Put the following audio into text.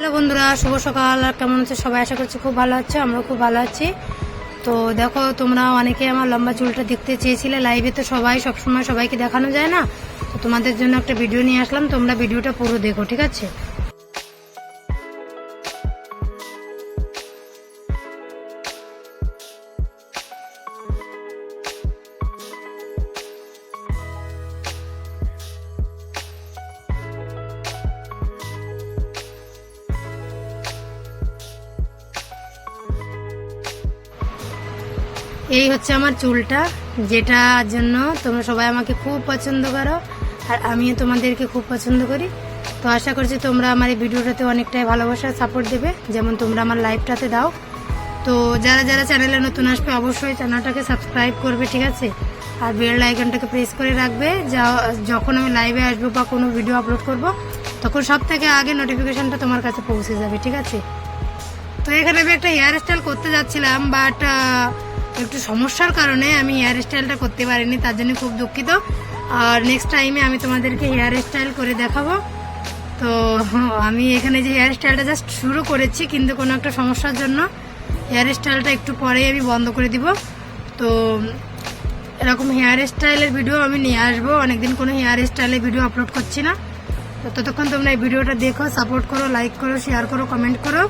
Hello বন্ধুরা, শুভ সকাল। কেমন আছে সবাই? আশা করছি খুব ভালো আছে আমরাও খুব ভালো আছি। তো দেখো, তোমরা অনেকে আমার লম্বা চুলটা দেখতে চেয়েছিলে লাইভে তো সবাই সবসময় সবাইকে দেখানো যায় না। তো তোমাদের জন্য একটা ভিডিও নিয়ে আসলাম, তোমরা ভিডিওটা পুরো দেখো, ঠিক আছে? এই হচ্ছে আমার চুলটা যেটার জন্য তোমরা সবাই আমাকে খুব পছন্দ করো আর আমিও তোমাদেরকে খুব পছন্দ করি। তো আশা করছি তোমরা আমার এই ভিডিওটাতে অনেকটাই ভালোবাসা সাপোর্ট দেবে। যেমন তোমরা আমার লাইভটাতে দাও। তো যারা যারা চ্যানেলে নতুন আসবে, অবশ্যই চ্যানেলটাকে সাবস্ক্রাইব করবে, ঠিক আছে? আর বেল আইকনটাকে প্রেস করে রাখবে, যা, যখন আমি লাইভে আসব বা কোনো ভিডিও আপলোড করব, তখন সব থেকে আগে নোটিফিকেশানটা তোমার কাছে পৌঁছে যাবে, ঠিক আছে? তো এখানে আমি একটা হেয়ার স্টাইল করতে যাচ্ছিলাম বাট একটু সমস্যার কারণে আমি হেয়ার স্টাইলটা করতে পারিনি, তার জন্য খুব দুঃখিত। আর নেক্সট টাইমে আমি তোমাদেরকে হেয়ার স্টাইল করে দেখাবো। তো আমি এখানে যে হেয়ার স্টাইলটা জাস্ট শুরু করেছি, কিন্তু কোনো একটা সমস্যার জন্য হেয়ার স্টাইলটা একটু পরেই আমি বন্ধ করে দিব। তো এরকম হেয়ার স্টাইলের ভিডিও আমি নিয়ে আসব। অনেকদিন কোনো হেয়ার স্টাইলের ভিডিও আপলোড করছি না। তো ততক্ষণ তোমরা এই ভিডিওটা দেখো সাপোর্ট করো লাইক করো শেয়ার করো কমেন্ট করো।